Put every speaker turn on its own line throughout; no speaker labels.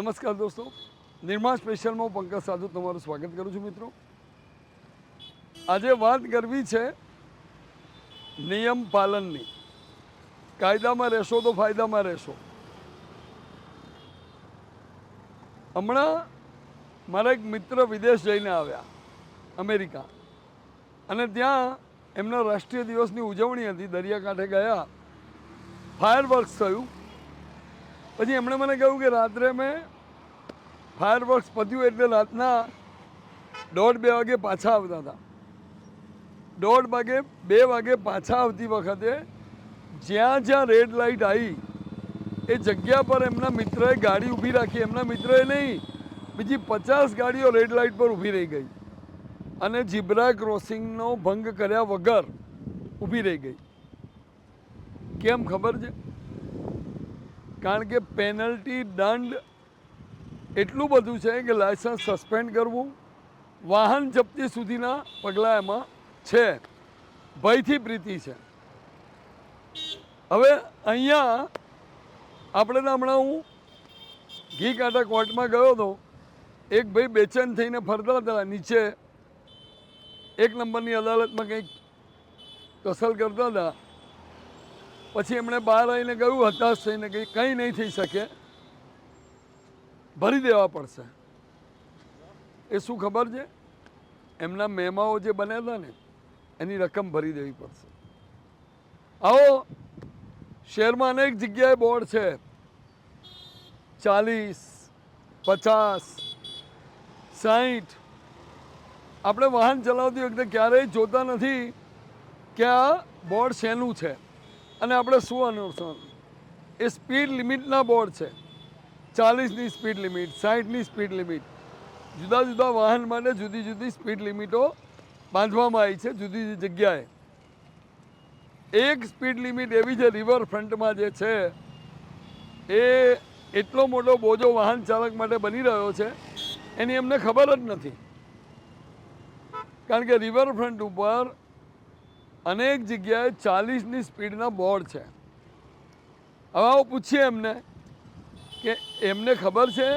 નમસ્કાર દોસ્તો. નિર્માણ સ્પેશિયલમાં હું પંકજ સાધુ તમારું સ્વાગત કરું છું મિત્રો. આજે વાત કરવી છે નિયમ પાલનની. કાયદામાં રહેશો તો ફાયદામાં રહેશો. હમણાં મારા એક મિત્ર વિદેશ જઈને આવ્યા, અમેરિકા. અને ત્યાં એમના રાષ્ટ્રીય દિવસની ઉજવણી હતી, દરિયાકાંઠે ગયા. ફાયર વર્ક્સ થયું. પછી એમણે મને કહ્યું કે રાત્રે મેં ફાયરવર્ક્સ પત્યું એટલે રાતના દોઢ બે વાગે પાછા આવતા હતા. દોઢ વાગે, બે વાગે પાછા આવતી વખતે જ્યાં જ્યાં રેડ લાઇટ આવી એ જગ્યા પર એમના મિત્રએ ગાડી ઊભી રાખી. એમના મિત્રએ નહીં, બીજી પચાસ ગાડીઓ રેડ લાઇટ પર ઊભી રહી ગઈ. અને જીબ્રા ક્રોસિંગનો ભંગ કર્યા વગર ઊભી રહી ગઈ. કેમ ખબર છે? કારણ કે પેનલ્ટી દંડ એટલું બધું છે કે લાયસન્સ સસ્પેન્ડ કરવું વાહન જપ્તી સુધીના પગલાં એમાં છે. ભયથી પ્રીતિ છે. હવે અહીંયા આપણે હમણાં હું ઘી કાંટા કોર્ટમાં ગયો હતો. એક ભાઈ બેચેન થઈને ફરતા હતા નીચે. એક નંબરની અદાલતમાં કંઈક કસલ કરતા હતા. પછી એમણે બહાર આવીને ગયું હતાશ થઈને કંઈ કંઈ નહીં થઈ શકે. ભરી દેવા પડશે. એ શું ખબર છે? એમના મહેમાઓ જે બન્યા હતા ને, એની રકમ ભરી દેવી પડશે. આવો શહેરમાં અનેક જગ્યાએ બોર્ડ છે. ચાલીસ, પચાસ સાહીઠ આપણે વાહન ચલાવતી વખતે ક્યારેય જોતા નથી કે આ બોર્ડ શેનું છે. અને આપણે શું અનુસરણ? એ સ્પીડ લિમિટના બોર્ડ છે. ચાલીસની સ્પીડ લિમિટ સાહીઠની સ્પીડ લિમિટ જુદા જુદા વાહન માટે જુદી જુદી સ્પીડ લિમિટો બાંધવામાં આવી છે જુદી જુદી જગ્યાએ. એક સ્પીડ લિમિટ એવી છે રિવરફ્રન્ટમાં જે છે, એ એટલો મોટો બોજો વાહન ચાલક માટે બની રહ્યો છે, એની એમને ખબર જ નથી. કારણ કે રિવરફ્રન્ટ ઉપર અનેક જગ્યાએ ચાલીસની સ્પીડના બોર્ડ છે. હવે પૂછીએ એમને કે એમને ખબર છે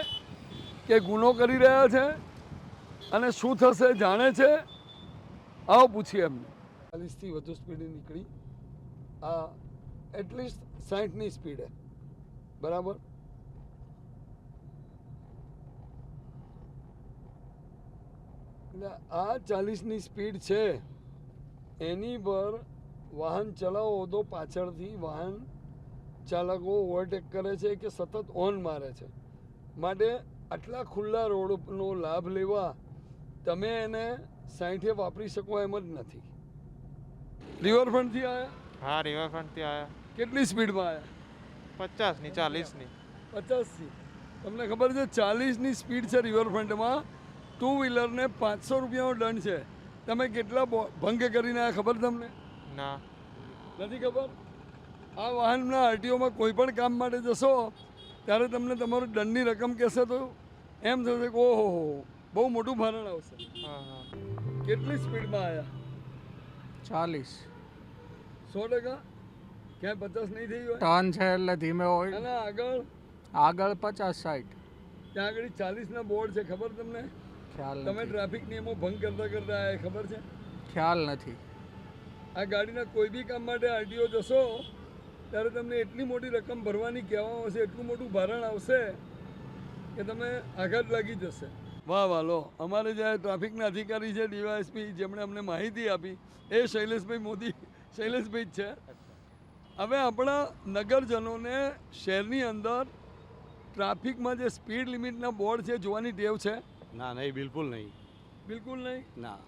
કે ગુનો કરી રહ્યા છે અને શું થશે જાણે છે? આવો પૂછીએ એમને. ચાલીસથી વધુ સ્પીડે નીકળી. આ એટલીસ્ટ સાઠની સ્પીડે. બરાબર? એટલે આ ચાલીસની સ્પીડ છે, એની પર વાહન ચલાવો તો પાછળથી વાહન ચાલકો ઓવરટેક કરે છે કે સતત ઓન મારે છે. માટે આટલા ખુલ્લા રોડનો લાભ લેવા તમે એને સાઠે વાપરી શકો એમ જ નથી. રિવરફ્રન્ટથી આવ્યા
હા રિવરફ્રન્ટથી આવ્યા
કેટલી સ્પીડમાં આવ્યા
પચાસની ચાલીસની.
પચાસથી? તમને ખબર છે ચાલીસની સ્પીડ છે રિવરફ્રન્ટમાં ટુ વ્હીલરને પાંચસો રૂપિયાનો દંડ છે. તમે કેટલા ભંગ કરીને આવ્યા ખબર તમને?
ના.
નથી ખબર? આ વાહનના આરટીઓમાં કોઈ પણ કામ માટે જશો ત્યારે તમને તમારું દંડની રકમ કહેશે તો એમ થશે કે ઓહો હો બહુ મોટું ભારણ આવશે.
હા હા.
કેટલી સ્પીડમાં આવ્યા
ચાલીસ.
સો ટકા? ક્યાંય પચાસ નહીં થઈ હોય?
ટર્ન છે એટલે ધીમે હોય.
અને આગળ?
આગળ પચાસ સાઠ
ત્યાં આગળ ચાલીસના બોર્ડ છે ખબર તમને?
ખ્યાલ
તમે ટ્રાફિક નિયમો ભંગ કરતા કરતા આયા ખબર છે?
ખ્યાલ નથી.
આ ગાડીના કોઈ બી કામ માટે આરટીઓ જશો ત્યારે તમને એટલી મોટી રકમ ભરવાની કહેવામાં આવશે એટલું મોટું ભારણ આવશે કે તમે આઘાત લાગી જશે. વાહ વાહ લો. અમારે જે ટ્રાફિકના અધિકારી છે ડીવાયએસપી જેમણે અમને માહિતી આપી એ શૈલેષભાઈ મોદી શૈલેષભાઈ જ છે. હવે આપણા નગરજનોને શહેરની અંદર ટ્રાફિકમાં જે સ્પીડ લિમિટના બોર્ડ છે જોવાની ટેવ છે?
ના નહીં બિલકુલ નહીં.
બિલકુલ નહીં?
ના.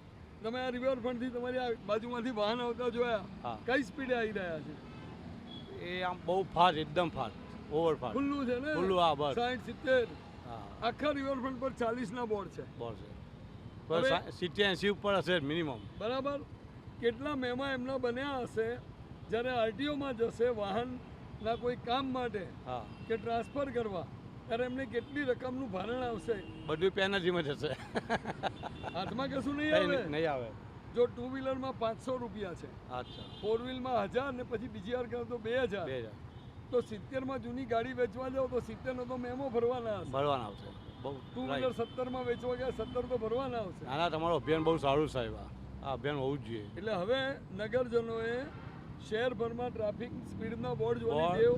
તમે આ રિવરફ્રન્ટથી તમારી આ બાજુમાંથી વાહન આવતા જોયા?
હા.
કઈ સ્પીડે આવી રહ્યા છે?
એ આમ બહુ ફાસ્ટ એકદમ ફાસ્ટ ઓવર ફાસ્ટ
ખુલ્લું છે ને?
ખુલ્લું, આ બસ.
સાઠ સિત્તેર.
હા.
આખા રિવરફ્રન્ટ પર ચાલીસ ના બોર્ડ છે.
બોર્ડ છે સિત્તેર એંસી ઉપર હશે મિનિમમ
બરાબર. કેટલા મેમા એમના બન્યા હશે? જ્યારે આરટીઓમાં જશે વાહનના કોઈ કામ માટે
હા.
કે ટ્રાન્સફર કરવા ત્યારે એમને કેટલી રકમનું ભારણ આવશે?
બધું પેનલ્ટીમાં જશે.
હાથમાં કશું નહીં
નહીં
આવે?
નહીં આવે.
જો ટુ વ્હીલરમાં પાંચસો રૂપિયા છે.
અચ્છા.
ફોર વ્હીલમાં હજાર ને પછી બીજી વાર કરો તો બે હજાર.
બે હજાર.
તો સિત્તેરમાં જૂની ગાડી વેચવા જાઓ તો સિત્તેરનો તો મેમો ભરવાના
ભરવાના આવશે. બહુ
ટુ વ્હીલર સત્તરમાં વેચવા ગયા સત્તર તો ભરવાના આવશે.
આના તમારો અભિયાન બહુ સારું સાહેબ. આ અભિયાન હોવું જ જોઈએ.
એટલે હવે નગરજનોએ શહેરભરમાં ટ્રાફિક સ્પીડના બોર્ડ
જોવા
દેવ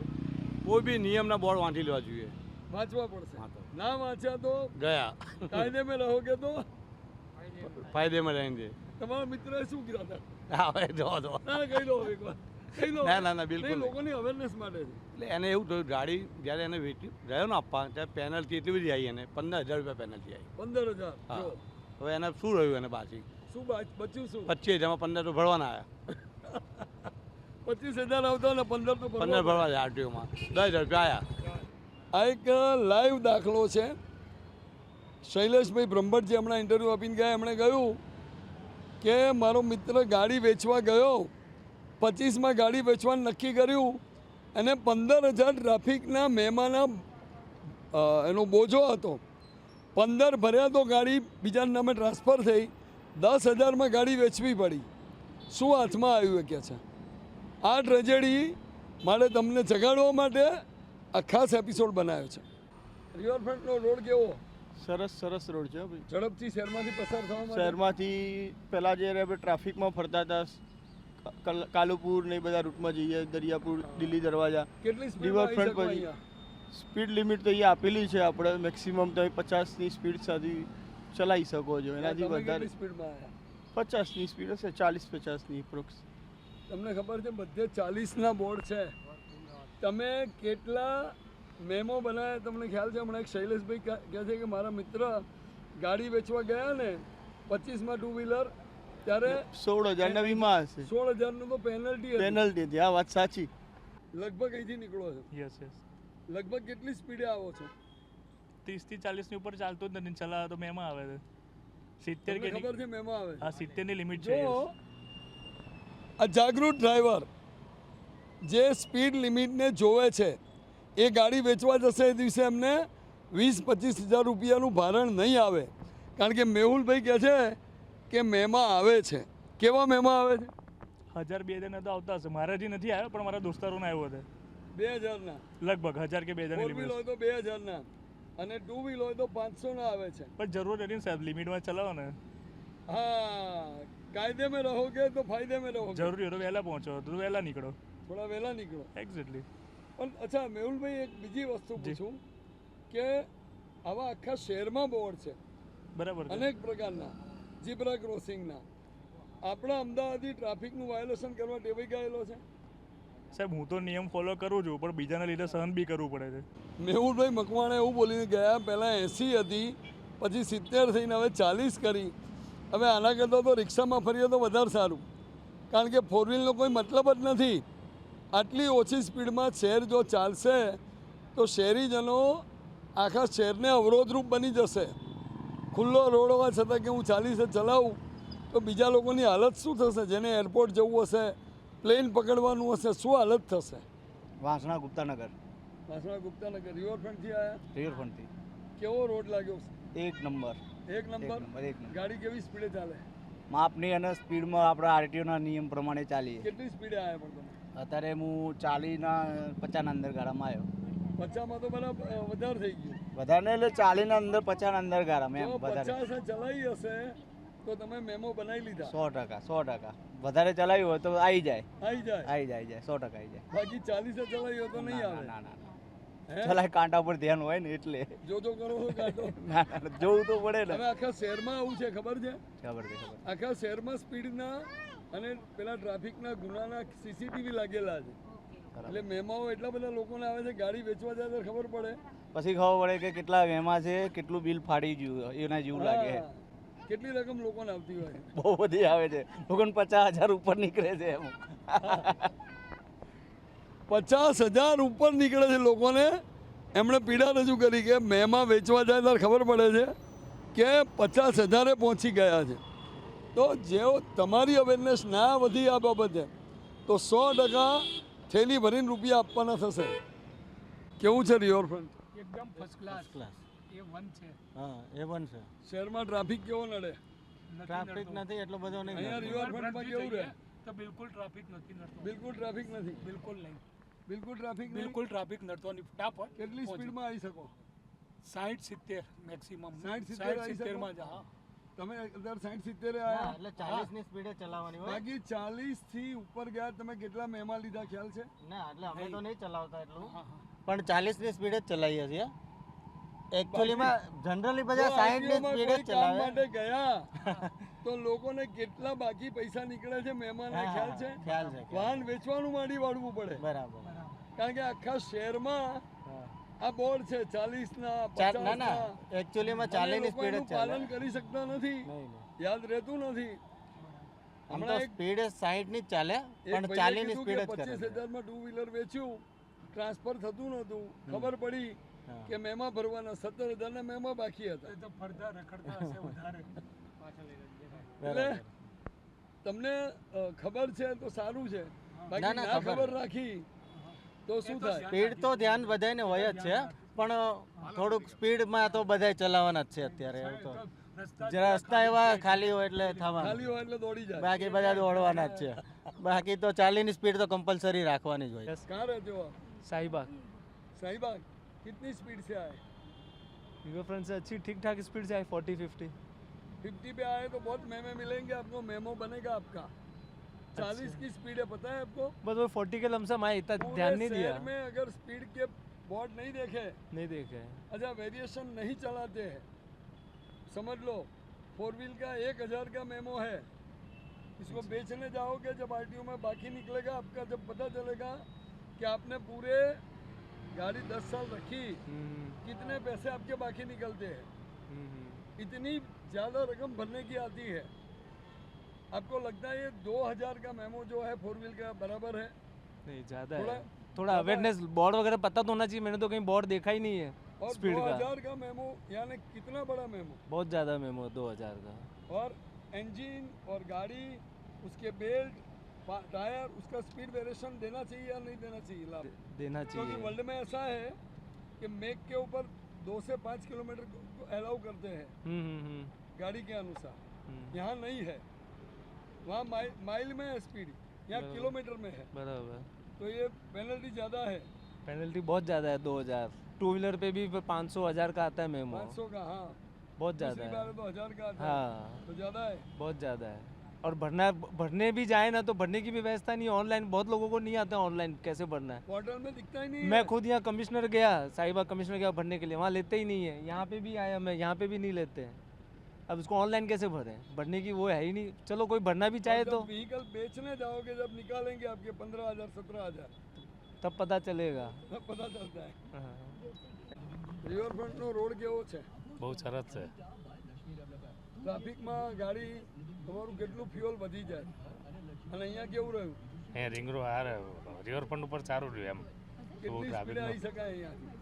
કોઈ બી નિયમના બોર્ડ વાંચી લેવા જોઈએ.
વાંચવા પડશે. ના વાંચ્યા તો
ગયા.
કાયદે મેં રહોગે તો
ફાયદેમાં રહેંગે
તમારા મિત્રએ શું કીધા હતા?
હા જો જો.
ના કહી દો એકવાર
ના, ના, ના, બિલકુલ.
લોકોની અવેરનેસ માટે
એટલે એને એવું થયું ગાડી જ્યારે એને વેચી ગયો ને આપવા ત્યારે પેનલ્ટી એટલી બધી આવી એને પંદર હજાર રૂપિયા પેનલ્ટી આવી.
પંદર હજાર
હા. હવે એને શું રહ્યું એને પાછી?
શું બાચ- બચ્યું શું?
પચીસ હજારમાં પંદર તો ભરવાના આવ્યા.
પચીસ હજાર આવતા ને પંદર તો
પંદર ભરવા આરટીઓમાં. દસ હજાર રૂપિયા આવ્યા.
આ એક લાઈવ દાખલો છે. શૈલેષભાઈ બ્રહ્મભટ્ટ જે હમણાં ઇન્ટરવ્યૂ આપીને ગયા, એમણે કહ્યું કે મારો મિત્ર ગાડી વેચવા ગયો, પચીસમાં ગાડી વેચવાનું નક્કી કર્યું અને પંદર હજાર ટ્રાફિકના મેમાના એનો બોજો હતો. પંદર ભર્યા તો ગાડી બીજાને નામે ટ્રાન્સફર થઈ, દસ હજારમાં ગાડી વેચવી પડી. શું હાથમાં આવ્યું કે છે? આ ટ્રેજેડી મારે તમને જગાડવા માટે આ ખાસ એપિસોડ બનાવ્યો છે. રિવરફ્રન્ટનો રોડ કેવો?
સરસ સરસ રોડ છે ભાઈ.
ઝડપથી શહેરમાંથી પસાર થવા
શહેરમાંથી પહેલાં જ્યારે આપણે ટ્રાફિકમાં ફરતા હતા કલ- કાલુપુર ને બધા રૂટમાં જઈએ દરિયાપુર દિલ્હી દરવાજા.
કેટલી સ્પીડ
રિવરફ્રન્ટ પછી સ્પીડ લિમિટ તો અહીંયા આપેલી છે આપણે. મેક્સિમમ તમે પચાસની સ્પીડ સાથે ચલાવી શકો છો. એનાથી વધારે.
સ્પીડમાં
પચાસની સ્પીડ હશે ચાલીસ પચાસની એપ્રોક્સ
તમને ખબર છે બધે ચાલીસના બોર્ડ છે. તમે કેટલા મેમો બનાવ્યા તમને ખ્યાલ છે? હમણાં એક શૈલેષભાઈ કહે છે કે મારા મિત્ર ગાડી વેચવા ગયા ને પચીસમાં ટુ વ્હીલર ત્યારે
સોળ હજારના વીમા હશે.
સોળ હજારનું તો પેનલ્ટી
પેનલ્ટી હતી. આ વાત સાચી.
લગભગ અહીંથી નીકળો છો.
યસ યસ
લગભગ કેટલી સ્પીડે આવો છો?
ત્રીસથી ચાલીસની ઉપર ચાલતો જ નથી. ચલાવે તો મેમાં આવે છે. સિત્તેર કે
ખબર છે મેમો આવે
હા સિત્તેરની લિમિટ છે
આ જાગૃત ડ્રાઈવર જે સ્પીડ લિમિટને જોવે છે એ ગાડી વેચવા જશે એ દિવસે એમને વીસ પચીસ હજાર રૂપિયાનું ભારણ નહીં આવે. કારણ કે મેહુલભાઈ કહે છે કે મેમાં આવે છે. કેવા મેમાં આવે છે?
હજાર બે હજાર તો આવતા હશે. મારા જી નથી આવ્યો પણ મારા દોસ્તારોને આવ્યો હતો.
બે હજારના?
લગભગ હજાર કે બે હજાર
ફોર વ્હીલ હોય તો બે હજારના. અને ટુ વ્હીલ હોય તો પાંચસોના આવે છે.
પણ જરૂર નથી સાહેબ લિમિટમાં ચલાવો ને.
હા કાયદે મેં રહો કે તો ફાયદે મેં રહો
જરૂરી હોય તો વહેલા પહોંચો તો વહેલા નીકળો.
થોડા વહેલા નીકળો.
એક્ઝેક્ટલી
પણ અચ્છા મેહુલભાઈ એક બીજી વસ્તુ પૂછું કે આવા આખા શહેરમાં બોર્ડ છે.
બરાબર
અનેક પ્રકારના ઝીબ્રા ક્રોસિંગના. આપણા અમદાવાદી ટ્રાફિકનું વાયોલેશન કરવા ટેવાઈ ગયેલો છે.
સાહેબ હું તો નિયમ ફોલો કરું છું પણ બીજાના લીધે સહન બી કરવું પડે છે.
મેહુલભાઈ મકવાણે એવું બોલીને ગયા પહેલાં એંસી હતી પછી સિત્તેર થઈને હવે ચાલીસ કરી. હવે આના કરતાં તો રિક્ષામાં ફરીએ તો વધારે સારું. કારણ કે ફોર વ્હીલનો કોઈ મતલબ જ નથી. આટલી ઓછી સ્પીડમાં શહેર જો ચાલશે તો શહેરીજનો આખા શહેરને અવરોધરૂપ બની જશે. ખુલ્લો રોડ હોવા છતાં કે હું ચાલીસે ચલાવું તો બીજા લોકોની હાલત શું થશે? જેને એરપોર્ટ જવું હશે પ્લેન પકડવાનું હશે શું હાલત થશે?
વાસણા ગુપ્તાનગર.
વાસણા ગુપ્તાનગર રિવરફ્રન્ટથી આવ્યા
રિવરફ્રન્ટથી.
કેવો રોડ લાગ્યો?
એક નંબર.
એક નંબર?
એક.
ગાડી કેવી સ્પીડે ચાલે?
માપની અને સ્પીડમાં આપણા આરટીઓના નિયમ પ્રમાણે ચાલીએ.
કેટલી સ્પીડે આવ્યા પણ
અત્યારે હું ચાલીના પચાસના અંદર ગાડામાં આવ્યો.
પચાસમાં તો બરાબર વધારે થઈ ગયું.
વધારે એટલે ચાલીના અંદર પચાસના અંદર ગાડામાં એમ વધારે.
ચલાવી હશે તો તમે મેમો બનાવી લીધા.
સો ટકા સો ટકા. વધારે ચલાવ્યું હોય તો આવી જાય.
આવી જાય.
આવી જાય જાય. સો ટકા આવી જાય.
બાકી ચાલીસે ચલાવ્યું હોય તો નહીં આવે.
ના ના ચલાય કાંટા પર ધ્યાન હોય ને એટલે.
જો જો કરો કાઢો
ના જોવું તો પડે ને.
હવે આખા શહેરમાં આવું છે? ખબર છે
ખબર છે.
આખા શહેરમાં સ્પીડના અને પેલા ટ્રાફિકના ગુનાના સીસીટીવી લાગેલા છે. એટલે મેમાઓ એટલા બધા લોકોને આવે છે ગાડી વેચવા જાય તો ખબર પડે.
પછી ખબર પડે કે કેટલા વેમાં છે કેટલું બિલ ફાડી ગયું એના જેવું લાગે.
કેટલી રકમ લોકોને આવતી હોય.
બહુ બધી આવે છે. લોકોને પચાસ હજાર ઉપર નીકળે છે એમ.
પચાસ હજાર ઉપર નીકળે છે લોકોને. એમણે પીડા રજૂ કરી કે મેમા વેચવા જાય ત્યારે ખબર પડે છે કે પચાસ હજારે પહોંચી ગયા છે. તો જેઓ તમારી અવેરનેસ ના વધી આ બાબતે તો સો ટકા થેલી ભરીને રૂપિયા આપવાના થશે. કેવું છે રિવરફ્રન્ટ
એકદમ ફર્સ્ટ ક્લાસ એ વન છે.
હા એ વન છે.
શહેરમાં ટ્રાફિક કેવો નડે?
ટ્રાફિક નથી એટલો બધો નહીં
અહીંયા રિવરફ્રન્ટમાં કેવું રહે?
તો બિલકુલ ટ્રાફિક નથી નડતો.
બિલકુલ ટ્રાફિક નથી.
બિલકુલ નહીં.
બિલકુલ ટ્રાફિક
બિલકુલ ટ્રાફિક નડતો નહીં. ફટાફટ
કેટલી સ્પીડમાં આવી શકો?
સાઠ સિત્તેર મેક્સિમમ
60, 70 આવી
સિત્તેરમાં જ હા.
તમે અત્યારે સાઈઠ સિત્તેર આવ્યા
એટલે ચાલીસની સ્પીડે ચલાવવાની હોય.
બાકી ચાલીસથી ઉપર ગયા તમે કેટલા મહેમાન લીધા ખ્યાલ છે?
ના એટલે અમે તો નહીં ચલાવતા એટલું. પણ ચાલીસની સ્પીડે જ ચલાવીએ છીએ. એકચ્યુઅલીમાં જનરલી બધા
સાઈઠની
સ્પીડે ચલાવે.
માટે ગયા તો લોકોને કેટલા બાકી પૈસા નીકળે છે મહેમાન
હા,
ખ્યાલ છે?
ખ્યાલ છે ખ્યાલ.
વાહન વેચવાનું માંડી વાળવું પડે.
બરાબર.
કારણ કે આખા શહેરમાં. આ બોર્ડ છે ચાલીસ ના
ચાર-
પચાસ
ના ના
ના
એકચ્યુઅલીમાં
અને
ની સ્પીડ જ ચાલે.
પાલન કરી શકતા નથી. યાદ રહેતું નથી.
આમ તો
હમણાં
સ્પીડ 60 ની ચાલે પણ
ભાઈએ ચાલીસની
સ્પીડ જ કરે. 25000
માં ટુ વ્હીલર વેચ્યું. ટ્રાન્સફર થતું નહોતું. ખબર પડી કે મેમાં ભરવાના સત્તર હજારના મેમા બાકી હતા.
તો ફરતા રખડતા હશે વધારે.
એટલે તમને ખબર છે તો સારું છે. બાકી
ના, ના,
ના.
ખબર
રાખી. તો શું થાય
સ્પીડ તો ધ્યાન બધાને હોય જ છે પણ થોડુંક સ્પીડમાં તો બધાય ચલાવવાના જ છે અત્યારે એવું તો
રસ્તા
જરા રસ્તા એવા ખાલી હોય એટલે થવાનું
ખાલી હોય એટલે દોડી જાય
બાકી બધા દોડવાના જ છે બાકી તો ચાલીની સ્પીડ તો કમ્પલસરી રાખવાની જ હોય
कहाँ रहते हो आप
साहिबाग
शाहीबाग कितनी स्पीड से आए
रिवर फ्रंट से अच्छी ठीक ठाक स्पीड से आई फोर्टी फिफ्टी
फिफ्टी पे आए तो बहुत मेमे मिलेंगे आपको मेमो बनेगा आपका चालीस की स्पीड है पता है आपको?
बस वो फोर्टी के लमसम आए इतना ध्यान नहीं दिया।
में अगर स्पीड के बोर्ड नहीं देखे
नहीं देखे।
अच्छा वेरिएशन नहीं चलाते हैं। समझ लो फोर व्हील का एक हज़ार का मेमो है। इसको बेचने जाओगे जब आर में बाकी निकलेगा आपका जब पता चलेगा कि आपने पूरे गाड़ी दस साल रखी
हम्म,
कितने पैसे आपके बाकी निकलते हैं।
हम्म, हम्म।
इतनी ज़्यादा रकम भरने की आती है। आपको लगता है ये दो हज़ार का मेमो जो है फोर व्हील का बराबर है?
नहीं ज़्यादा है। थोड़ा अवेयरनेस बोर्ड वगैरह पता तो होना चाहिए मैंने तो कहीं बोर्ड देखा ही नहीं है
और
स्पीड
दो
का।
हज़ार का मेमो यानी कितना बड़ा मेमो
बहुत ज़्यादा मेमो दो हज़ार का।
और इंजन और गाड़ी उसके बेल्ट टायर उसका स्पीड वेरिएशन देना चाहिए या नहीं देना चाहिए लाभ?
दे- देना
क्योंकि
चाहिए।
वर्ल्ड में ऐसा है कि मेक के ऊपर दो से पाँच किलोमीटर को अलाउ करते हैं।
हम्म, हम्म, हम्म,
गाड़ी के अनुसार। यहाँ नहीं है। वहाँ माइल माइल में है स्पीड यहाँ किलोमीटर में है।
बराबर।
तो ये पेनल्टी ज़्यादा है।
पेनल्टी बहुत ज़्यादा है दो हज़ार। टू व्हीलर पे भी पाँच सौ हज़ार का आता है मेमो
पाँच सौ का हाँ।
बहुत ज़्यादा है।
तो हज़ार का आता हाँ। तो ज़्यादा है।
बहुत ज़्यादा है। और भरना भरने भी जाए ना तो भरने की भी व्यवस्था नहीं ऑनलाइन बहुत लोगों को नहीं आता ऑनलाइन कैसे भरना है।
पोर्टल में दिखता ही नहीं
मैं खुद यहाँ कमिश्नर गया साहिबा कमिश्नर गया भरने के लिए। वहाँ लेते ही नहीं है। यहाँ पे भी आया मैं यहाँ पे भी नहीं लेते हैं। अब इसको ऑनलाइन कैसे भरें भरने की वो है ही नहीं चलो कोई भरना भी चाहे
और
तो
जब व्हीकल बेचने जाओगे जब निकालेंगे आपके पंद्रह हजार सत्रह हजार
तब पता चलेगा
तब पता चलता है
हाँ।
રિવરફ્રન્ટનો રોડ કેવો છે
બહુ સરસ છે
ટ્રાફિકમાં ગાડી તમારું કેટલું ફ્યુઅલ વધી જાય અને અહીંયા કેવું રહ્યું
અહીંયા રિંગ રોડ આ રિવરફ્રન્ટ ઉપર સારું રહ્યું એમ
કેટલી સ્પીડે આવી શકાય અહીંયાથી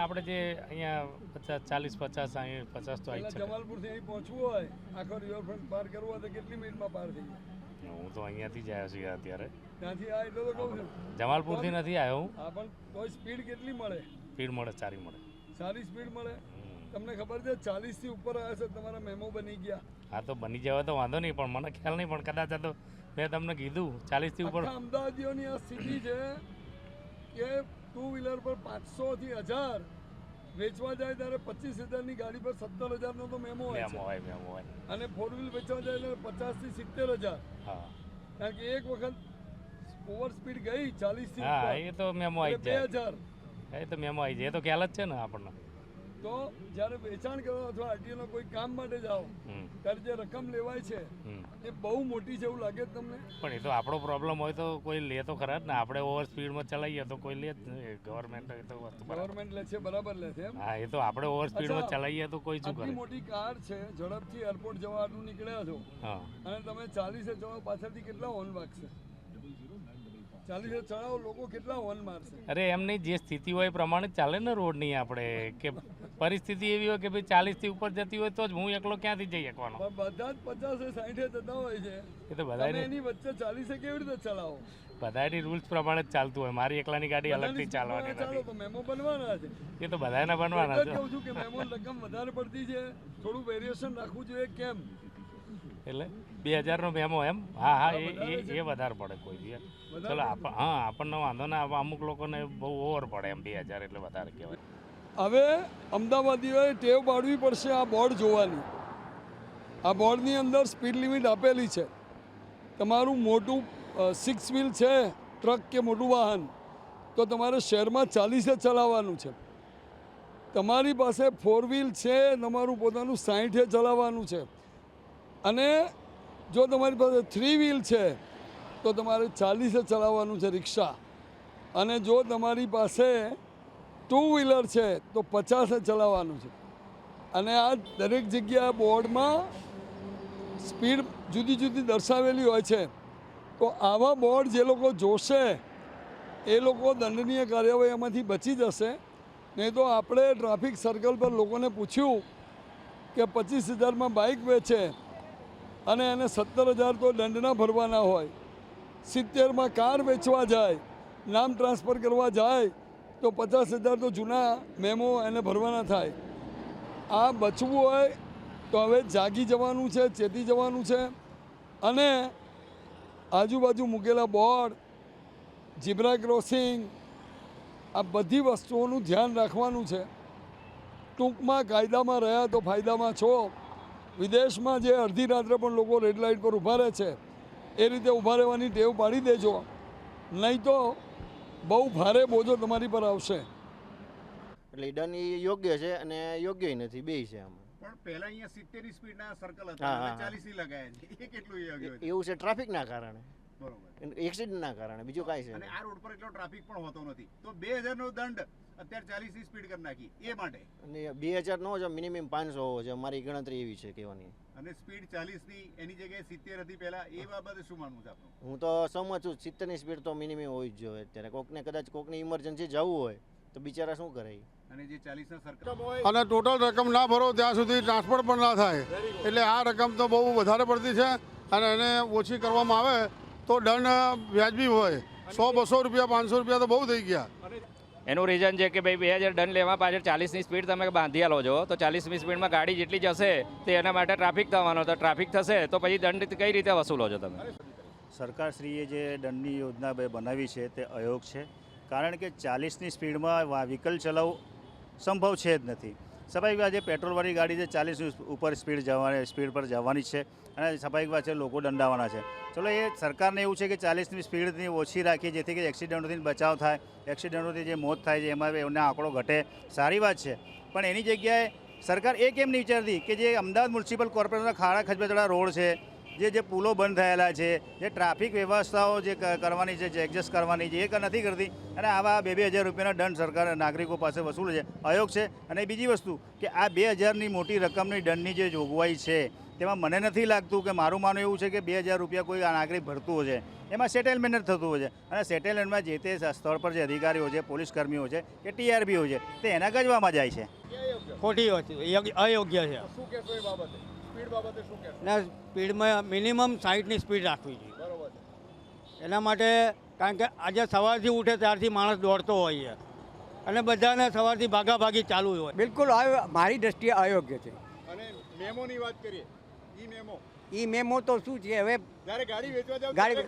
આપણે જે અહીંયા પચાસ ચાલીસ પચાસ અહીંયા પચાસ તો આવી
જમાલપુરથી અહીં પહોંચવું હોય આખો રિવરફ્રન્ટ પાર કરવો હોય તો કેટલી મિનિટમાં પાર થઈ જાય?
હું તો અહીંયાથી જ આવ્યો છું અત્યારે.
ત્યાંથી આ એટલે તો કહું છું.
જમાલપુરથી નથી આવ્યો હું.
હા પણ કોઈ સ્પીડ કેટલી મળે?
સ્પીડ મળે સારી મળે.
સારી સ્પીડ મળે? તમને ખબર છે ચાલીસથી ઉપર આવે છે તમારા મેમો બની ગયા.
હા તો બની જવા તો વાંધો નહીં પણ મને ખ્યાલ નહીં પણ કદાચ તો મેં તમને કીધું ચાલીસથી ઉપર.
અમદાવાદીઓની આ સ્થિતિ છે કે ટુ વ્હીલર પર પાંચસો થી હજાર વેચવા જાય ત્યારે પચીસ હજારની ગાડી પર સત્તર હજારનો તો મેમો હોય
હોય
અને ફોર વ્હીલ વેચવા જાય એટલે પચાસથી સિત્તેર હજાર.
હા.
કારણ કે એક વખત ઓવર સ્પીડ ગઈ ચાલીસથી
એ તો મેમો આવી જાય.
બે હજાર.
એ તો મેમો આવી જાય. એ તો ખ્યાલ જ છે ને આપણને.
તો જ્યારે વેચાણ કરો અથવા આરટીઓના કોઈ કામ માટે જાઓ ત્યારે જે રકમ લેવાય છે એ બહુ મોટી છે એવું લાગે તમને?
પણ એ તો આપણો પ્રોબ્લેમ હોય તો કોઈ લે તો ખરા જ ને. આપણે ઓવર સ્પીડમાં ચલાવીએ તો કોઈ લે જ ગવર્મેન્ટ એ તો વસ્તુ
ગવર્મેન્ટ લે છે બરાબર લે છે
હા એ તો આપણે ઓવર સ્પીડમાં ચલાવીએ તો કોઈ શું કરે?
મોટી કાર છે ઝડપથી એરપોર્ટ જવા આટલું નીકળ્યા છો. અને તમે ચાલીસે જવા પાછળથી કેટલા હોર્ન વાગશે? ચાલીસે ચડાવો લોકો કેટલા હોર્ન મારશે?
અરે એમ નહીં જે સ્થિતિ હોય એ પ્રમાણે ચાલે ને રોડની આપણે. કે પરિસ્થિતિ એવી હોય કે ભાઈ ચાલીસથી ઉપર જતી હોય તો જ હું એકલો ક્યાંથી જઈ શકવાનો?
બધા જ પચાસે સાઠે જતા હોય છે.
એ તો બધા
એની વચ્ચે ચાલીસે કેવી રીતે ચલાવો?
બધાની રૂલ્સ પ્રમાણે જ ચાલતું હોય. મારી એકલાની ગાડી અલગથી ચાલવાની
ચાલો
નથી.
તો મેમો બનવાના છે.
એ તો બધાને બનવાના છે.
કહું છું કે મેમો રકમ વધારે પડતી છે. થોડું વેરિએશન રાખવું જોઈએ. કેમ?
એટલે બે હજારનો મેમો એમ? હા હા, એ એ એ વધારે પડે કોઈ બી ચલો હા, આપણને વાંધો ના અમુક લોકોને બહુ ઓવર પડે એમ, બે હજાર એટલે વધારે કહેવાય.
હવે અમદાવાદીઓએ ટેવ પાડવી પડશે આ બોર્ડ જોવાની. આ બોર્ડની અંદર સ્પીડ લિમિટ આપેલી છે. તમારું મોટું સિક્સ વ્હીલ છે ટ્રક કે મોટું વાહન, તો તમારે શહેરમાં ચાલીસે ચલાવવાનું છે. તમારી પાસે ફોર વ્હીલ છે તમારું પોતાનું સાહીઠે ચલાવવાનું છે. અને જો તમારી પાસે થ્રી વ્હીલ છે, તો તમારે ચાલીસે ચલાવવાનું છે રિક્ષા. અને જો તમારી પાસે ટુ વ્હીલર છે, તો પચાસે ચલાવવાનું છે. અને આ દરેક જગ્યાએ બોર્ડમાં સ્પીડ જુદી જુદી દર્શાવેલી હોય છે. તો આવા બોર્ડ જે લોકો જોશે, એ લોકો દંડનીય કાર્યવાહી એમાંથી બચી જશે. નહીં તો આપણે ટ્રાફિક સર્કલ પર લોકોને પૂછ્યું કે પચીસ હજારમાં બાઇક વેચે અને એને સત્તર હજાર તો દંડના ભરવાના હોય. સિત્તેરમાં કાર વેચવા જાય, નામ ટ્રાન્સફર કરવા જાય, તો પચાસ હજાર તો જૂના મેમો એને ભરવાના થાય. આ બચવું હોય તો હવે જાગી જવાનું છે, ચેતી જવાનું છે. અને આજુબાજુ મૂકેલા બોર્ડ જીબ્રા ક્રોસિંગ, આ બધી વસ્તુઓનું ધ્યાન રાખવાનું છે. ટૂંકમાં કાયદામાં રહ્યા તો ફાયદામાં છો. વિદેશમાં જે અડધી રાત્રે પણ લોકો રેડ લાઇટ પર ઊભા રહે છે એ રીતે ઊભા રહેવાની ટેવ પાડી દેજો. નહીં તો બહુ ભારે બોજો તમારી પર આવશે.
એટલે એ યોગ્ય છે અને યોગ્ય નથી બે છે આમ.
પણ પહેલા અહીંયા સિત્તેર સ્પીડના સ્પીડ ના સર્કલ હતા. ચાલીસ લગાયા છે. એ કેટલું યોગ્ય છે
એવું છે ટ્રાફિકના કારણે.
બરોબર.
એક્સિડન્ટના કારણે બીજું કાંઈ છે
અને આ રોડ પર એટલો ટ્રાફિક પણ હોતો નથી. તો બે હજાર નો દંડ અત્યારે ચાલીસની સ્પીડ કરી નાખી. એ માટે.
અને બે હજાર નો છે મિનિમમ પાંચસો હોવો છે મારી ગણતરી એવી છે કહેવાની.
અને સ્પીડ ચાલીસની એની જગ્યાએ સિત્તેર હતી પહેલા. એ બાબતે શું માનવું છે આપનું?
હું તો સહમત છું. સિત્તેરની સ્પીડ તો મિનિમમ હોવી જ જોઈએ. અત્યારે કોકને કદાચ કોકને ઇમરજન્સી જવું હોય તો બિચારા શું કરે?
અને જે ચાલીસ ના સર્કલ
અને ટોટલ રકમ ના ભરો ત્યાં સુધી ટ્રાન્સફર પણ ના થાય. એટલે આ રકમ તો બહુ વધારે પડતી છે અને એને ઓછી કરવામાં આવે તો દંડ વ્યાજબી હોય. સો બસો રૂપિયા પાંચસો રૂપિયા તો બહુ થઈ ગયા.
એનું રીઝન છે કે ભાઈ બે હજાર દંડ લેવા પાછળ ચાલીસની સ્પીડ તમે બાંધી આલો છો, તો ચાલીસની સ્પીડમાં ગાડી જેટલી જશે તે એના માટે ટ્રાફિક થવાનો, તો ટ્રાફિક થશે, તો પછી દંડ કઈ રીતે વસૂલો છો તમે?
સરકારશ્રીએ જે દંડની યોજના બનાવી છે, તે અયોગ છે. કારણ કે ચાલીસની સ્પીડમાં વ્હીકલ ચલાવવું સંભવ છે જ નથી. સ્વાભાવિક વાત છે પેટ્રોલવાળી ગાડી છે, ચાલીસ ઉપર સ્પીડ જવાની, સ્પીડ પર જવાની છે અને સ્વાભાવિક વાત છે, લોકો દંડાવાના છે. ચલો, એ સરકારને એવું છે કે ચાલીસની સ્પીડની ઓછી રાખીએ જેથી કે એક્સિડન્ટોથી બચાવ થાય, એક્સિડન્ટોથી જે મોત થાય છે, એમાં એમનો આંકડો ઘટે. સારી વાત છે. પણ એની જગ્યાએ સરકાર એ કેમ નહીં વિચારતી કે જે અમદાવાદ મ્યુનિસિપલ કોર્પોરેશનના ખાડા ખજબજડા રોડ છે જે જે પુલો બંધ થયેલા છે જે ટ્રાફિક વ્યવસ્થાઓ જે કરવાની છે જે એડજસ્ટ કરવાની છે એ ક- નથી કરતી. અને આવા બે બે હજાર રૂપિયાના દંડ સરકાર નાગરિકો પાસે વસૂલે છે. અયોગ છે. અને બીજી વસ્તુ કે આ બે હજારની મોટી રકમની દંડની જે જોગવાઈ છે તેમાં મને નથી લાગતું કે મારું માનવું એવું છે કે બે હજાર રૂપિયા કોઈ આ નાગરિક ભરતું હશે છે. એમાં સેટલમેન્ટ જ થતું હોય છે. અને સેટલમેન્ટમાં જે તે સ્થળ પર જે અધિકારીઓ છે પોલીસ કર્મીઓ છે કે ટીઆરબીઓ છે તે એના ગજવામાં જાય છે.
ખોટી અયોગ્ય છે.
શું કહેશો એ બાબતે? સ્પીડ બાબતે શું કહેશો?
ના સ્પીડમાં મિનિમમ સાઠની સ્પીડ રાખવી જોઈએ.
બરોબર
એના માટે કારણ કે આજે સવારથી ઉઠે ત્યારથી માણસ દોડતો હોય છે. અને બધાને સવારથી ભાગાભાગી ચાલુ જ હોય.
બિલકુલ મારી દ્રષ્ટિએ અયોગ્ય છે.
અને મેમોની વાત કરીએ ઈ મેમો?
ઈ મેમો તો શું છે હવે
જ્યારે ગાડી વેચવા જાવ
ગાડી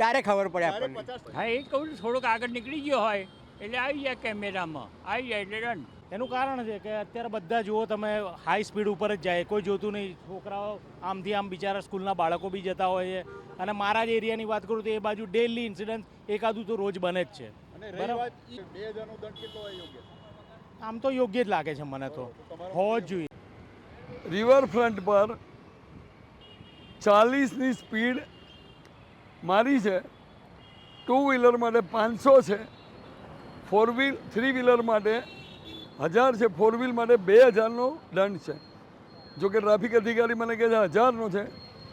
ત્યારે ખબર પડે. આપણને.
હા એ કહું થોડુંક આગળ નીકળી ગયો હોય એટલે આવી જાય કેમેરામાં આવી જાય એટલે દંડ
એનું કારણ છે કે અત્યારે બધા જુઓ તમે હાઈ સ્પીડ ઉપર જ જાય. કોઈ જોતું નહીં. છોકરાઓ આમથી આમ બિચારા સ્કૂલના બાળકો બી જતા હોય છે. અને મારા જ એરિયાની વાત કરું તો એ બાજુ ડેલી ઇન્સિડન્ટ એકાદું તો રોજ બને જ છે.
અને રહી વાત ઈ બે હજાર નો દંડ કેટલો હોય યોગ્ય?
આમ તો યોગ્ય જ લાગે છે મને તો. હોવો જ જોઈએ.
રિવરફ્રન્ટ પર ચાલીસની સ્પીડ મારી છે. ટુ વ્હીલર માટે પાંચસો છે. ફોર વ્હીલ થ્રી વ્હીલર માટે હજાર છે ફોર વ્હીલ માટે બે હજારનો દંડ છે. જો કે ટ્રાફિક અધિકારી મને કહે છે હજારનો છે,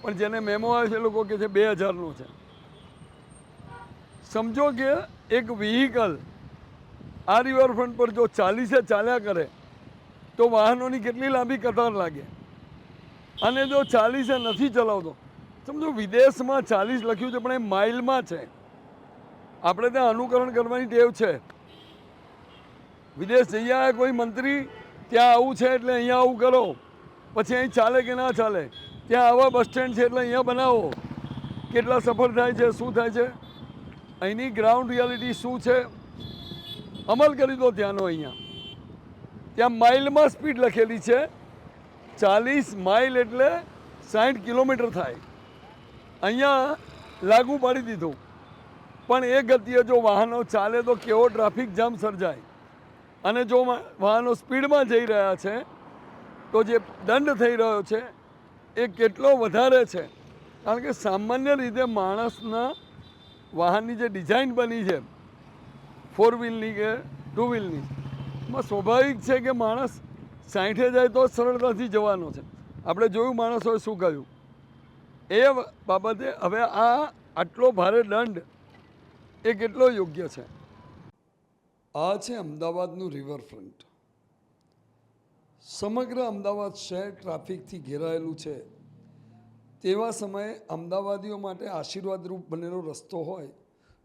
પણ જેને મેમો આવે છે એ લોકો કહે છે બે હજારનો છે. સમજો કે એક વ્હીકલ આ રિવરફ્રન્ટ પર જો ચાલીસે ચાલ્યા કરે, તો વાહનોની કેટલી લાંબી કતાર લાગે? અને જો ચાલીસે નથી ચલાવતો, સમજો વિદેશમાં ચાલીસ લખ્યું છે, પણ એ માઇલમાં છે. આપણે ત્યાં અનુકરણ કરવાની ટેવ છે. વિદેશ જઈ આવ્યા કોઈ મંત્રી, ત્યાં આવું છે એટલે અહીંયા આવું કરો. પછી અહીં ચાલે કે ના ચાલે? ત્યાં આવા બસ સ્ટેન્ડ છે એટલે અહીંયા બનાવો. કેટલા સફળ થાય છે, શું થાય છે? અહીંની ગ્રાઉન્ડ રિયાલિટી શું છે? અમલ કરી દો ત્યાંનો અહીંયા. ત્યાં માઇલમાં સ્પીડ લખેલી છે, ચાલીસ માઇલ એટલે સાઠ કિલોમીટર થાય. અહીંયા લાગુ પાડી દીધું. પણ એ ગતિએ જો વાહનો ચાલે તો કેવો ટ્રાફિક જામ સર્જાય? અને જો વાહનો સ્પીડમાં જઈ રહ્યા છે, તો જે દંડ થઈ રહ્યો છે, એ કેટલો વધારે છે? કારણ કે સામાન્ય રીતે માણસના વાહનની જે ડિઝાઇન બની છે ફોર વ્હીલની કે ટુ વ્હીલની એમાં સ્વાભાવિક છે કે માણસ સાઠે જાય તો સરળતાથી જવાનો છે. આપણે જોયું માણસોએ શું કહ્યું? એ બાબતે હવે આ આટલો ભારે દંડ એ કેટલો યોગ્ય છે? આ છે અમદાવાદનું રિવરફ્રન્ટ સમગ્ર અમદાવાદ શહેર ટ્રાફિકથી ઘેરાયેલું છે. તેવા સમયે અમદાવાદીઓ માટે આશીર્વાદરૂપ બનેલો રસ્તો હોય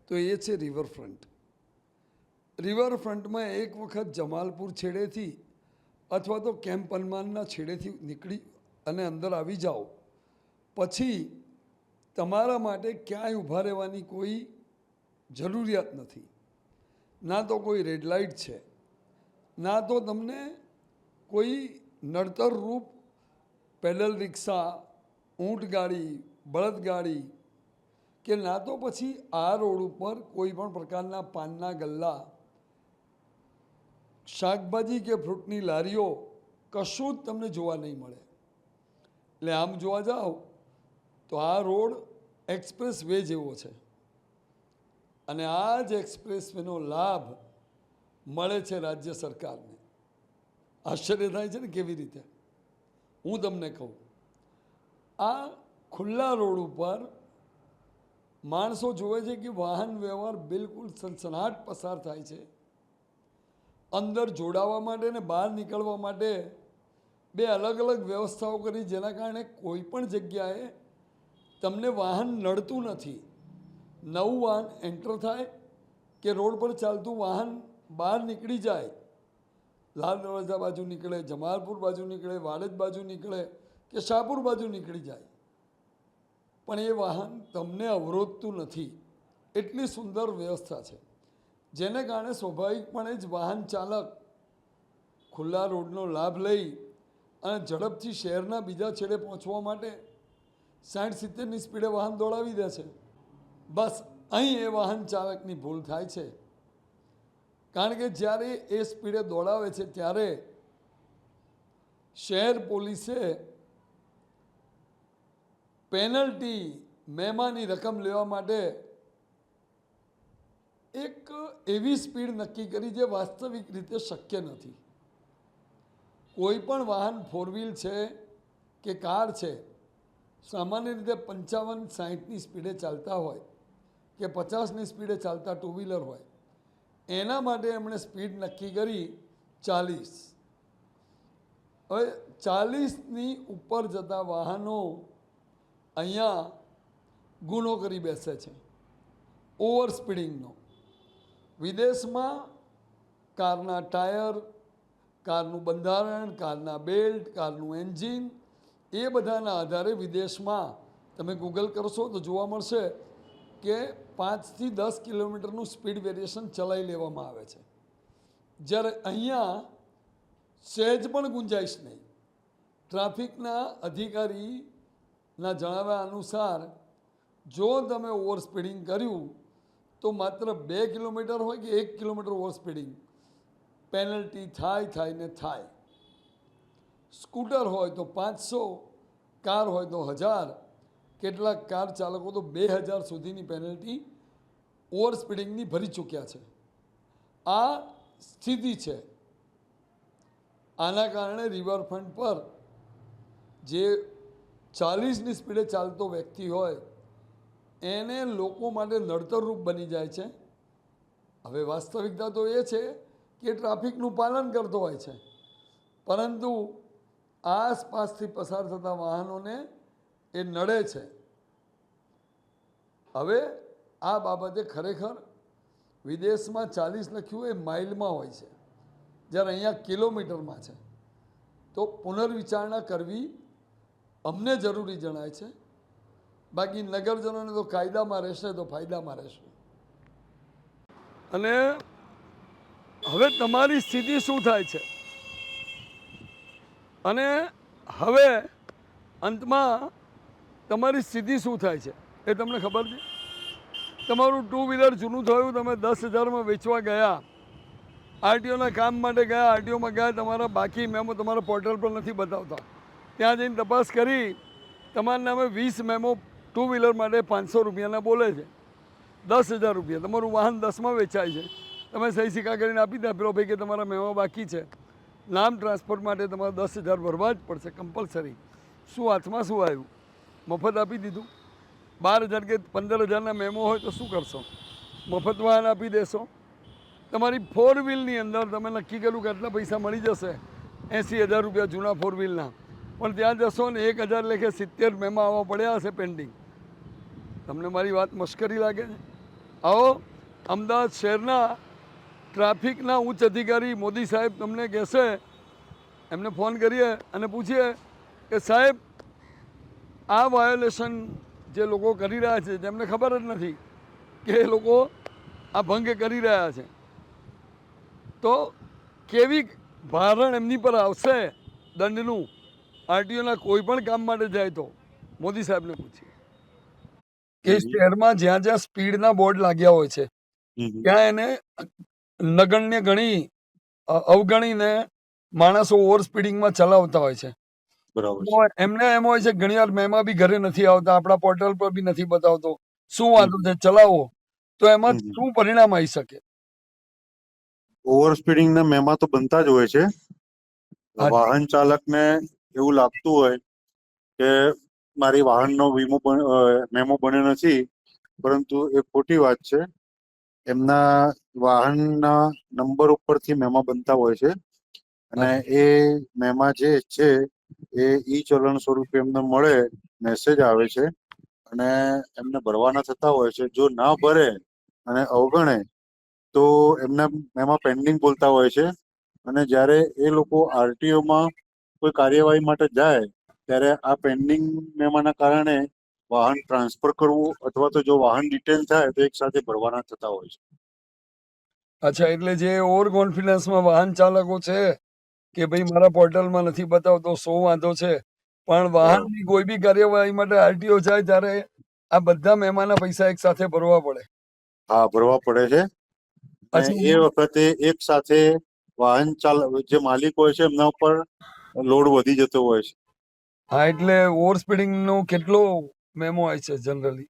તો એ છે રિવરફ્રન્ટ રિવરફ્રન્ટમાં એક વખત જમાલપુર છેડેથી અથવા તો કેમ્પ હનુમાનના છેડેથી નીકળી અને અંદર આવી જાઓ. પછી તમારા માટે ક્યાંય ઊભા રહેવાની કોઈ જરૂરિયાત નથી. ના તો કોઈ રેડ લાઇટ છે, ના તો તમને કોઈ નડતરરૂપ પેડલ રિક્ષા ઊંટગાડી બળદગાડી કે ના તો પછી આ રોડ ઉપર કોઈ પણ પ્રકારના પાનના ગલ્લા, શાકભાજી કે ફ્રૂટની લારીઓ કશું જ તમને જોવા નહીં મળે. એટલે આમ જોવા જાઓ, તો આ રોડ એક્સપ્રેસ વે જેવો છે. અને આ જ એક્સપ્રેસ વેનો લાભ મળે છે રાજ્ય સરકારને. આશ્ચર્ય થાય છે ને કેવી રીતે? હું તમને કહું, આ ખુલ્લા રોડ ઉપર માણસો જોવે છે કે વાહન વ્યવહાર બિલકુલ સનસનાટ પસાર થાય છે. અંદર જોડાવા માટે ને બહાર નીકળવા માટે બે અલગ અલગ વ્યવસ્થાઓ કરી, જેના કારણે કોઈ પણ જગ્યાએ તમને વાહન નડતું નથી. નવું વાહન એન્ટર થાય કે રોડ પર ચાલતું વાહન બહાર નીકળી જાય, લાલ દરવાજા બાજુ નીકળે, જમાલપુર બાજુ નીકળે, વાડજ બાજુ નીકળે કે શાહપુર બાજુ નીકળી જાય. પણ એ વાહન તમને અવરોધતું નથી. એટલી સુંદર વ્યવસ્થા છે. જેને કારણે સ્વાભાવિકપણે જ વાહન ચાલક ખુલ્લા રોડનો લાભ લઈ અને ઝડપથી શહેરના બીજા છેડે પહોંચવા માટે સાઠ સિત્તેરની સ્પીડે વાહન દોડાવી દે છે. બસ, અહીં એ વાહન ચાલકની ભૂલ થાય છે. કારણ કે જ્યારે એ સ્પીડે દોડાવે છે, ત્યારે શહેર પોલીસે પેનલ્ટી મેમાની રકમ લેવા માટે એક એવી સ્પીડ નક્કી કરી જે વાસ્તવિક રીતે શક્ય નથી. કોઈ પણ વાહન ફોર વ્હીલ છે કે કાર છે, સામાન્ય રીતે પંચાવન સાહીઠની સ્પીડે ચાલતા હોય. કે પચાસની સ્પીડે ચાલતા ટુ વ્હીલર હોય. એના માટે એમણે સ્પીડ નક્કી કરી ચાલીસ. હવે ચાલીસની ઉપર જતા વાહનો અહીંયા ગુનો કરી બેસે છે. ઓવર સ્પીડિંગનો વિદેશમાં કારના ટાયર, કારનું બંધારણ, કારના બેલ્ટ, કારનું એન્જિન, એ બધાના આધારે વિદેશમાં તમે ગૂગલ કરશો તો જોવા મળશે કે પાંચથી દસ કિલોમીટરનું સ્પીડ વેરિએશન ચલાવી લેવામાં આવે છે. જ્યારે અહીંયા સહેજ પણ ગુંજાઈશ નહીં. ટ્રાફિકના અધિકારીના જણાવ્યા અનુસાર જો તમે ઓવર સ્પીડિંગ કર્યું, તો માત્ર બે કિલોમીટર હોય કે એક કિલોમીટર ઓવર સ્પીડિંગ પેનલ્ટી થાય થાય ને થાય. સ્કૂટર હોય તો પાંચસો, કાર હોય તો હજાર કેટલાક કાર ચાલકો તો બે હજાર સુધીની પેનલ્ટી ઓવર સ્પીડિંગની ભરી ચૂક્યા છે. આ સ્થિતિ છે. આના કારણે રિવરફ્રન્ટ પર જે ચાલીસની સ્પીડે ચાલતો વ્યક્તિ હોય, એને લોકો માટે નડતરરૂપ બની જાય છે. હવે વાસ્તવિકતા તો એ છે કે ટ્રાફિકનું પાલન કરતો હોય છે. પરંતુ આસપાસથી પસાર થતા વાહનોને એ નડે છે. હવે આ બાબતે ખરેખર વિદેશમાં ચાલીસ લખ્યું એ માઇલમાં હોય છે. જ્યારે અહીંયા કિલોમીટરમાં છે. તો પુનર્વિચારણા કરવી અમને જરૂરી જણાય છે. બાકી નગરજનોને તો કાયદામાં રહેશે, તો ફાયદામાં રહેશે. અને હવે તમારી સ્થિતિ શું થાય છે? અને હવે અંતમાં તમારી સ્થિતિ શું થાય છે? એ તમને ખબર છે? તમારું ટુ વ્હીલર જૂનું થયું, તમે દસ હજારમાં વેચવા ગયા. આરટીઓના કામ માટે ગયા, આરટીઓમાં ગયા, તમારા બાકી મેમો તમારા પોર્ટલ પર નથી બતાવતા. ત્યાં જઈને તપાસ કરી, તમારા નામે વીસ મેમો ટુ વ્હીલર માટે પાંચસો રૂપિયાના બોલે છે. દસ હજાર રૂપિયા. તમારું વાહન દસમાં વેચાય છે. તમે સહી સિક્કા કરીને આપી દે, પેલો ભાઈ કે તમારા મેમો બાકી છે. નામ ટ્રાન્સફર માટે તમારે દસ હજાર ભરવા જ પડશે કમ્પલસરી શું હાથમાં શું આવ્યું? મફત આપી દીધું. બાર હજાર કે પંદર હજારના મેમો હોય તો શું કરશો? મફત વાહન આપી દેશો. તમારી ફોર વ્હીલની અંદર તમે નક્કી કર્યું કે આટલા પૈસા મળી જશે. એંસી હજાર રૂપિયા જૂના ફોર વ્હીલના પણ ત્યાં જશો ને એક હજાર લેખે સિત્તેર મેમા આવવા પડ્યા હશે પેન્ડિંગ તમને મારી વાત મશ્કરી લાગે છે? આવો, અમદાવાદ શહેરના ટ્રાફિકના ઉચ્ચ અધિકારી મોદી સાહેબ તમને કહેશે, એમને ફોન કરીએ અને પૂછીએ કે સાહેબ આ વાયોલેશન જે લોકો કરી રહ્યા છે જેમને ખબર જ નથી કે એ લોકો આ ભંગ કરી રહ્યા છે. તો કેવી ભારણ એમની પર આવશે દંડનું? આરટીઓના કોઈ પણ કામ માટે જાય તો? મોદી સાહેબને પૂછીએ. કે શહેરમાં જ્યાં જ્યાં સ્પીડના બોર્ડ લાગ્યા હોય છે ત્યાં એને નગણ્ય ગણી અવગણીને માણસો ઓવર સ્પીડિંગમાં ચલાવતા હોય છે.
બરાબર
એમને એમ હોય છે ઘણી વાર મેમા બી ઘરે નથી આવતા આપણા પોર્ટલ પર બી નથી બતાવતો. શું વાંધો છે? ચલાવો. તો એમાં શું પરિણામ આવી શકે?
ઓવર સ્પીડિંગ ના મેમા તો બનતા જ હોય છે. વાહન ચાલકને એવું લાગતું હોય કે મારી વાહનનો વીમો મેમો બન્યો નથી પરંતુ એ ખોટી વાત છે. એમના વાહનના નંબર ઉપરથી મેમા બનતા હોય છે. અને એ મેમા જે છે એ ઈ ચલણ સ્વરૂપે એમને મળે મેસેજ આવે છે અને એમને ભરવાના થતા હોય છે. જો ના ભરે અને અવગણે, તો એમને એમાં પેન્ડિંગ બોલતા હોય છે. અને જ્યારે એ લોકો આરટીઓમાં કોઈ કાર્યવાહી માટે જાય, ત્યારે આ પેન્ડિંગ મેમાના કારણે વાહન ટ્રાન્સફર કરવું અથવા તો જો વાહન ડિટેન થાય, તો એક સાથે ભરવાના થતા હોય છે.
અચ્છા, એટલે જે ઓવર કોન્ફિડન્સમાં વાહન ચાલકો છે કે ભાઈ મારા પોર્ટલમાં નથી બતાવતો સો વાંધો છે? પણ વાહનની કોઈ બી કાર્યવાહી માટે આરટીઓ જાય ત્યારે આ બધા મહેમાનના પૈસા એક સાથે ભરવા પડે.
હા ભરવા પડે છે. અને એ વખતે એક સાથે વાહન ચાલ જે માલિક હોય છે એમના ઉપર લોડ વધી જતો હોય છે.
હા એટલે ઓવર સ્પીડિંગ નો કેટલો મેમો હોય છે જનરલી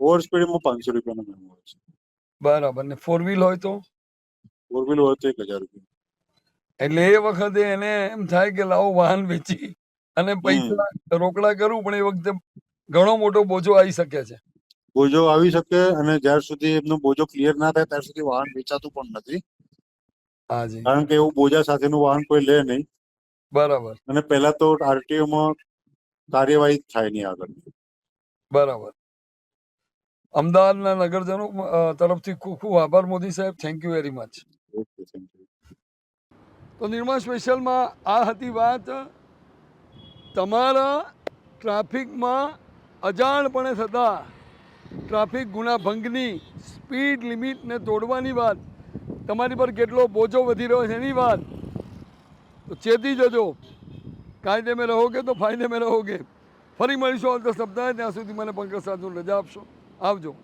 ઓવર સ્પીડિંગમાં પાંચસો રૂપિયાનો મેમો હોય છે.
બરાબર. ને ફોર વ્હીલ હોય તો?
ફોર વ્હીલ હોય તો એક હજાર રૂપિયા.
એટલે એ વખતે એને એમ થાય કે લાવો વાહન વેચી અને પૈસા રોકડા કરું પણ એ વખતે ઘણો મોટો બોજો આવી શકે છે.
બોજો આવી શકે અને જ્યાર સુધી એમનો બોજો ક્લિયર ના થાય ત્યાર સુધી વાહન વેચાતું પણ નથી.
હાજી
કારણ કે એવું બોજા સાથેનું વાહન કોઈ લે નહીં.
બરાબર.
અને પહેલા તો આરટીઓ માં કાર્યવાહી થાય નહીં આગળ.
બરાબર. અમદાવાદના નગરજનો તરફથી ખૂબ ખૂબ આભાર મોદી સાહેબ. Thank you very much
okay thank you
તો નિર્મા સ્પેશિયલમાં આ હતી વાત. તમારા ટ્રાફિકમાં અજાણપણે થતા ટ્રાફિક ગુના ભંગની સ્પીડ લિમિટને તોડવાની વાત, તમારી પર કેટલો બોજો વધી રહ્યો છે એની વાત. તો ચેતી જજો. કાયદે મેં રહોગે તો ફાયદે મેં રહોગે ફરી મળીશું આવતા સપ્તાહે. ત્યાં સુધી મને પંકજ સાધુ રજા આપશો. આવજો.